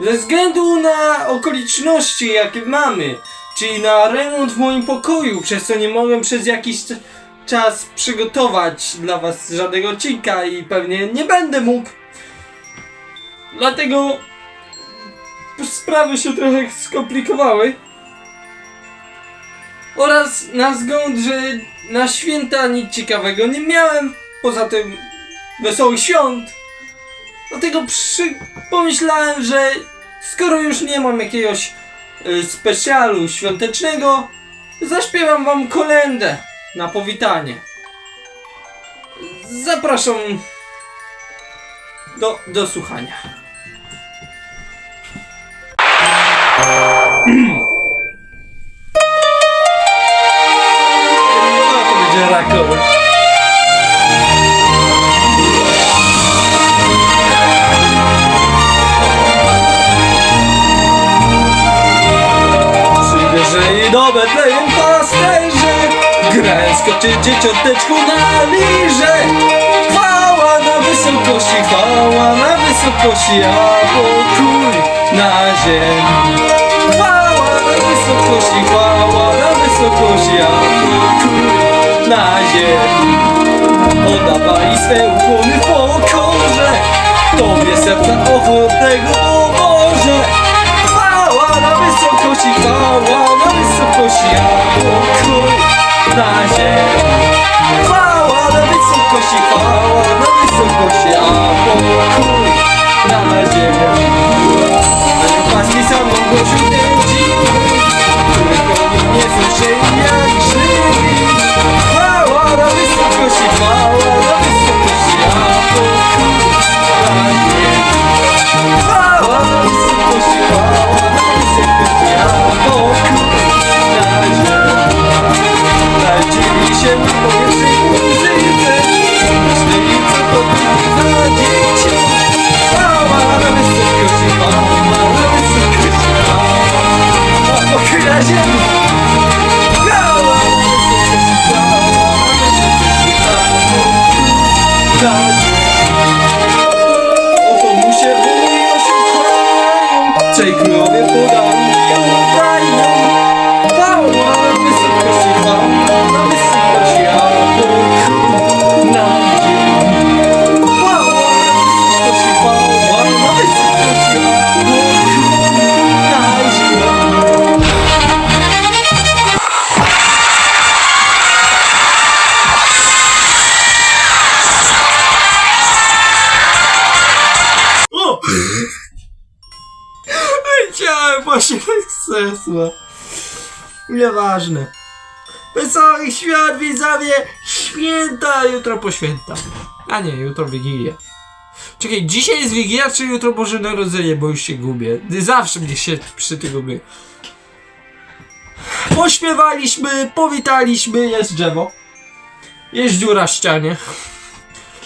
Ze względu na okoliczności, jakie mamy, czyli na remont w moim pokoju, przez co nie mogłem przez jakiś cz- czas przygotować dla was żadnego odcinka i pewnie nie będę mógł. Dlatego sprawy się trochę skomplikowały. Oraz na zgląd, że na święta nic ciekawego nie miałem, poza tym wesołych świąt. Dlatego przy... pomyślałem, że skoro już nie mam jakiegoś y, specjalu świątecznego, zaśpiewam wam kolendę na powitanie. Zapraszam do, do słuchania. Skoczy dzieciąteczku na liże Chwała na wysokości, chwała na wysokości A pokój na ziemi. Chwała na wysokości, chwała na wysokości A pokój na ziemi. Oddawali swe ukłony w pokorze. Tobie serca ochotnego, Boże Chwała na wysokości, chwała na wysokości, a pokój take właśnie sukcesu. Nieważne. Wesołych świąt widzowie! Święta! Jutro po święta. A nie, jutro Wigilia. Czekaj, dzisiaj jest Wigilia, czy jutro Boże Narodzenie, bo już się gubię. Zawsze mnie się przy tym gubię. Pośpiewaliśmy, powitaliśmy, jest drzewo. Jest dziura w ścianie.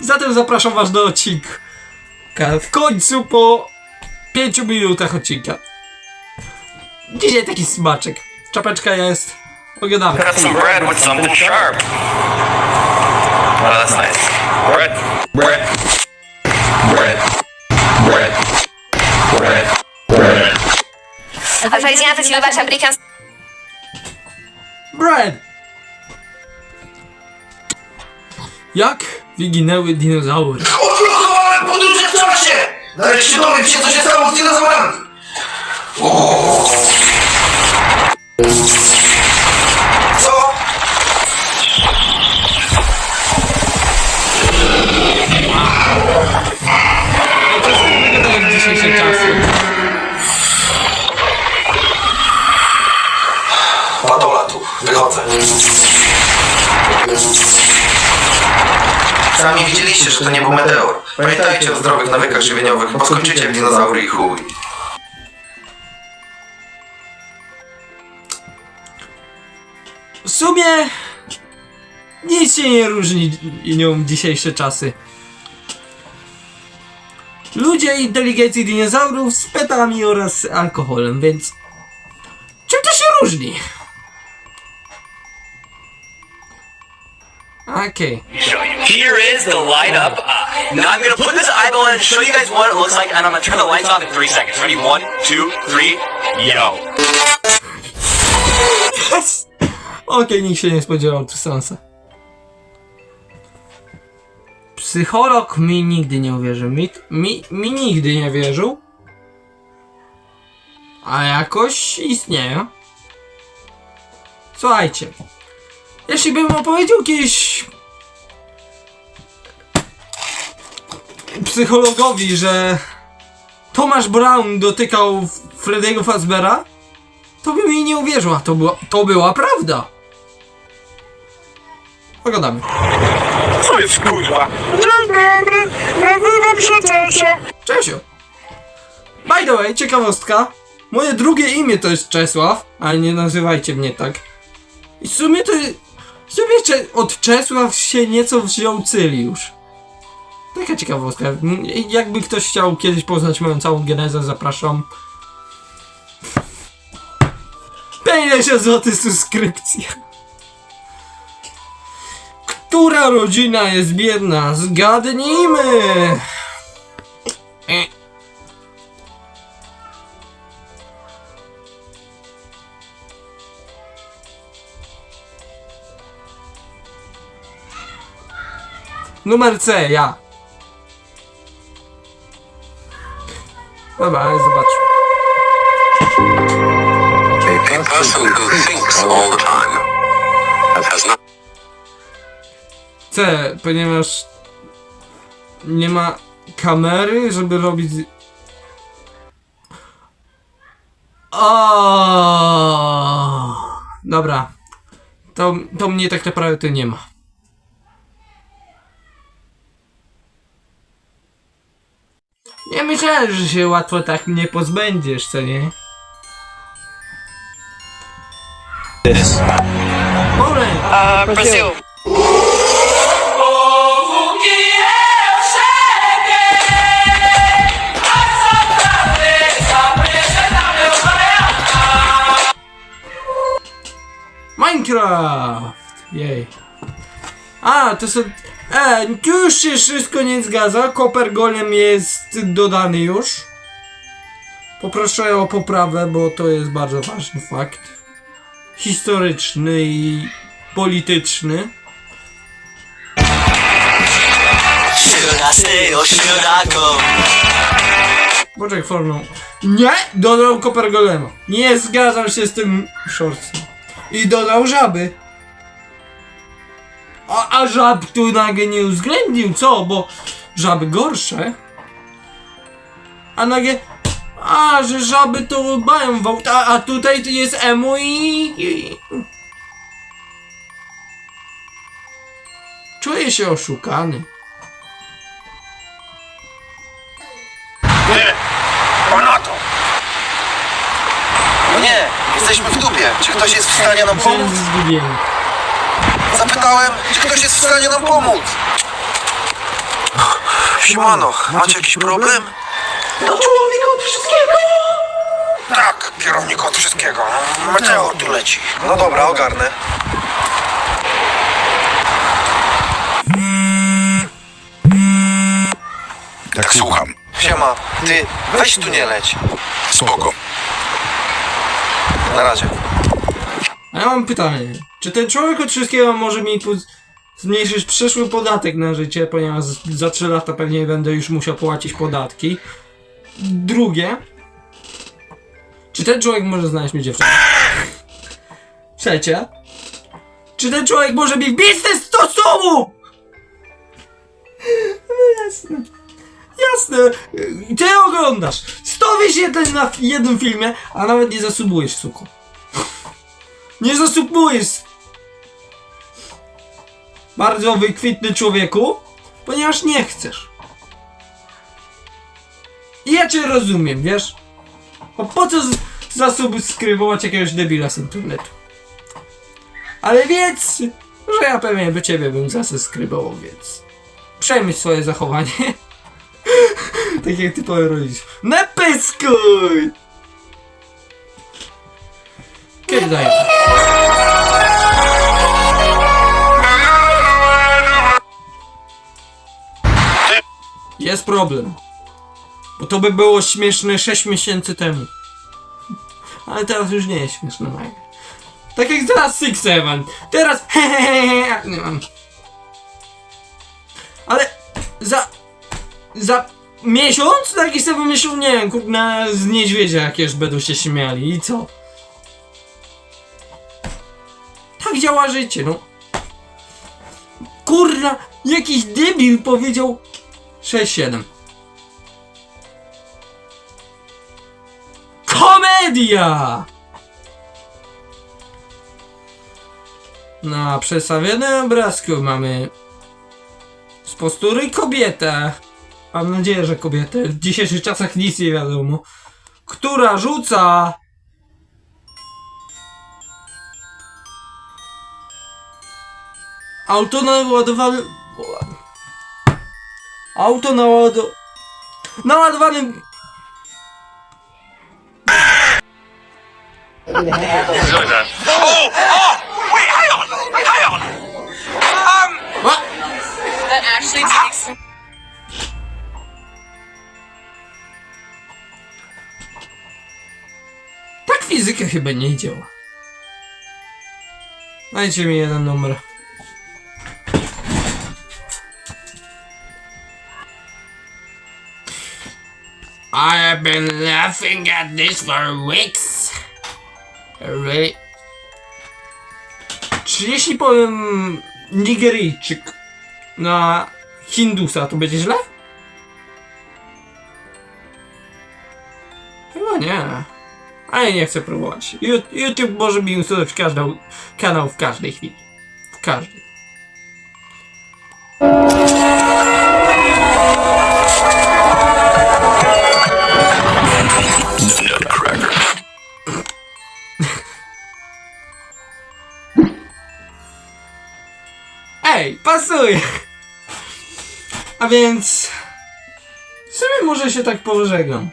Zatem zapraszam was do odcinka. W końcu po 5 minutach odcinka. Dzisiaj taki smaczek. Czapeczka jest. Pogadamy. Got some bread with something sharp. Oh, that's nice. Bread. Bread. Bread. Bread. Bread. Bread. Alfredziana to ci wybacz American Bread! Jak wyginęły dinozaury? Odblokowałem podróże w czasie! Nareszcie dowiem się, co się stało z dinozaurami! Co? Wyglądają dzisiejsze czasy. Patola tu, wychodzę. Sami widzieliście, że to nie był meteor. Pamiętajcie o zdrowych nawykach żywieniowych, bo skończycie jak dinozaury i chuj. W sumie nic się nie różni nią dzisiejsze czasy. Ludzie inteligencji dinozaurów z petami oraz alkoholem, więc czym to się różni? You. Here is the light up eye. Now I'm gonna put this eyeball in and show you guys what it looks like, and I'm gonna turn the lights off in three seconds. Ready? One, two, three, yo. Yes! Okej, nikt się nie spodziewał Trusansa. Psycholog mi nigdy nie uwierzył. Mi, mi, mi nigdy nie wierzył. A jakoś istnieje. Słuchajcie. Jeśli bym opowiedział kiedyś psychologowi, że Tomasz Brown dotykał Freddy'ego Fazbera, to by mi nie uwierzył, a to była, to była prawda. Pogadamy. Co jest kurwa? Dzień dobry, nazywam się Czesio. Czesio. By the way, ciekawostka. Moje drugie imię to jest Czesław, ale nie nazywajcie mnie tak. I w sumie to... W sumie cze, od Czesław się nieco wziął Cyliusz. Taka ciekawostka. Jakby ktoś chciał kiedyś poznać moją całą genezę, zapraszam. 50 zł subskrypcja. Która rodzina jest biedna? Zgadnijmy! E. Numer C, ja. Dobra, ale zobacz. A person who thinks all C, ponieważ nie ma kamery, żeby robić. O, dobra. To, to mnie tak naprawdę nie ma. Nie myślałem, że się łatwo tak mnie pozbędziesz, co nie? Moment! Uh, Brazil. Minecraft! Jej. A, to są... E, tu już się wszystko nie zgadza. Koper Golem jest dodany już. Poproszę o poprawę, bo to jest bardzo ważny fakt. Historyczny i polityczny. Should I stay or should I go? Poczekaj, formą. Nie! Dodał Koper Golema. Nie zgadzam się z tym shortsem. I dodał żaby. A, a żab tu nagle nie uwzględnił, co? Bo żaby gorsze. A nagle... A, że żaby to mają wołt, a, a tutaj jest emo i... i... Czuję się oszukany. Jesteśmy w dupie. Czy ktoś jest w stanie nam pomóc? Zapytałem, czy ktoś jest w stanie nam pomóc. Siemano, macie jakiś problem? No człowiek od wszystkiego. Tak, kierownik od wszystkiego. Meteor tu leci. No dobra, ogarnę. Tak, słucham. Siema, ty weź tu nie leć. Spoko. Na razie. A ja mam pytanie. Czy ten człowiek od wszystkiego może mi zmniejszyć przyszły podatek na życie, ponieważ za 3 lata pewnie będę już musiał płacić podatki. Drugie. Czy ten człowiek może znaleźć mi dziewczynę? Trzecie. Czy ten człowiek może mi wbić te 100 sumu? No jasne. Jasne. Ty oglądasz. 100 wyświetleń na jednym filmie, a nawet nie zasubujesz, suko. Nie zasubujesz! Bardzo wykwitny człowieku, ponieważ nie chcesz. I ja cię rozumiem, wiesz? Bo po co zasubskrybować jakiegoś debila z internetu? Ale wiedz, że ja pewnie by ciebie bym zasubskrybował, więc przejmij swoje zachowanie. Tak jak typowy rodzic. Napyskuj! Kiedy daję? Jest problem. Bo to by było śmieszne 6 miesięcy temu. Ale teraz już nie jest śmieszne, Tak jak teraz Six Evan. Teraz hehehe. Nie mam. Ale za... Za miesiąc taki sobie myślał, nie wiem, z niedźwiedzia jakieś będą się śmiali i co? Tak działa życie, no. Kurna, jakiś debil powiedział 6-7. Komedia! Na przedstawionym obrazku mamy z postury kobietę. Mam nadzieję, że kobietę. W dzisiejszych czasach nic nie wiadomo. Która rzuca Auto naładowane... Auto nałado... Naładowanym... What? Fizyka chyba nie działa. Dajcie mi jeden numer. I have been laughing at this for weeks. Really? Czy jeśli powiem Nigeryjczyk na Hindusa, to będzie źle? Ale nie chcę próbować. YouTube może mi usunąć każdą kanał w każdej chwili. W każdej. Ej, pasuje! A więc... W sumie może się tak pożegnam.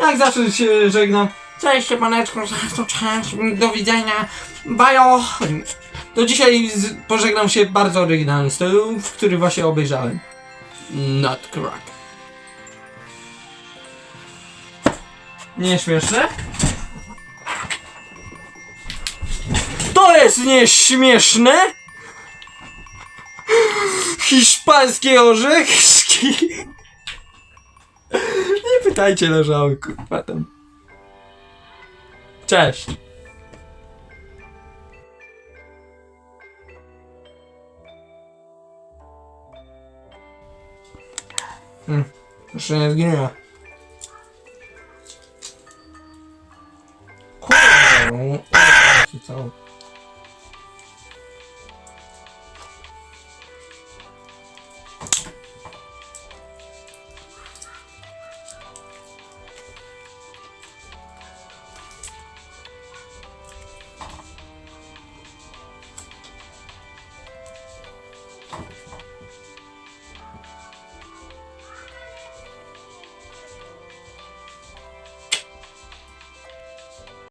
Jak zawsze się żegnam. Cześć, siemaneczko, cześć, do widzenia, bajo! To dzisiaj pożegnam się bardzo oryginalny stylu, w który właśnie obejrzałem. Nutcrack. Nieśmieszne? To jest nieśmieszne? Hiszpańskie orzeszki. Nie pytajcie leżały, kurwa tam. Cześć. Hmm, jeszcze nie zginęła. Kurwa, no.